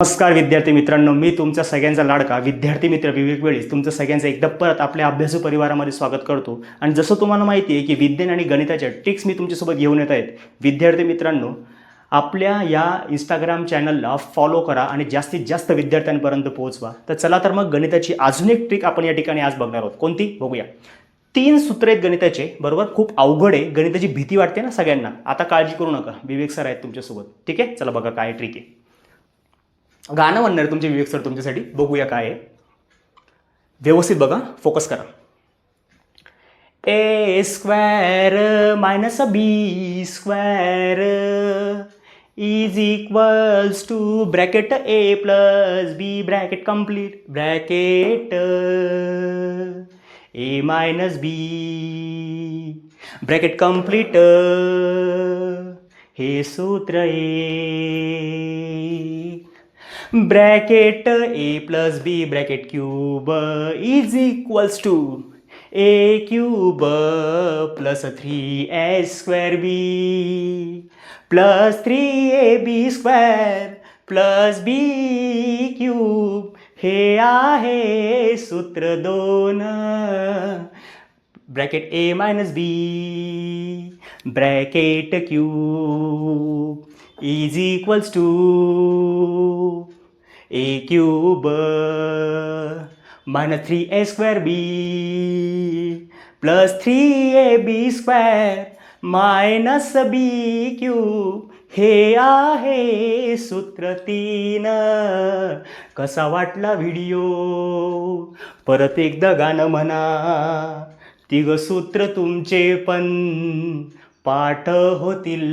नमस्कार विद्यार्थी मित्रांनो मी तुमचा सगळ्यांचा लाडका. विद्यार्थी मित्र विवेक वेळीस तुमचं सगळ्यांचं एकदा परत आपल्या अभ्यासू परिवारामध्ये स्वागत करतो. आणि जसं तुम्हाला माहिती आहे की विज्ञान आणि गणिताच्या टिक्स मी तुमच्यासोबत घेऊन येत आहेत. विद्यार्थी मित्रांनो आपल्या या इंस्टाग्राम चॅनलला फॉलो करा आणि जास्तीत जास्त विद्यार्थ्यांपर्यंत पोहोचवा. तर चला तर मग गणिताची अजून एक ट्रिक आपण या ठिकाणी आज बघणार आहोत. कोणती? बघूया. तीन सूत्र आहेत गणिताचे बरोबर? खूप अवघड आहे. गणिताची भीती वाटते ना सगळ्यांना. आता काळजी करू नका. विवेक सर आहेत तुमच्यासोबत. ठीक आहे? चला बघा काय ट्रिक आहे. गाणं म्हणणार आहे तुमचे विवेक सर तुमच्यासाठी. बघूया काय आहे. व्यवस्थित बघा फोकस करा. A square minus B square is equals to bracket A plus B bracket complete bracket A minus B bracket complete हे सूत्र A bracket A plus B bracket cube is equals to A cube plus three A square B plus three A B square plus B cube हे आहे सूत्र दोन bracket A minus B bracket cube is equals to A cube minus three A square B plus three A B square minus B cube हे आहे सूत्र तीन. कसा वाटला व्हिडिओ परत एकदा गाणं म्हणा. तिघ सूत्र तुमचे पण पाठ होतील.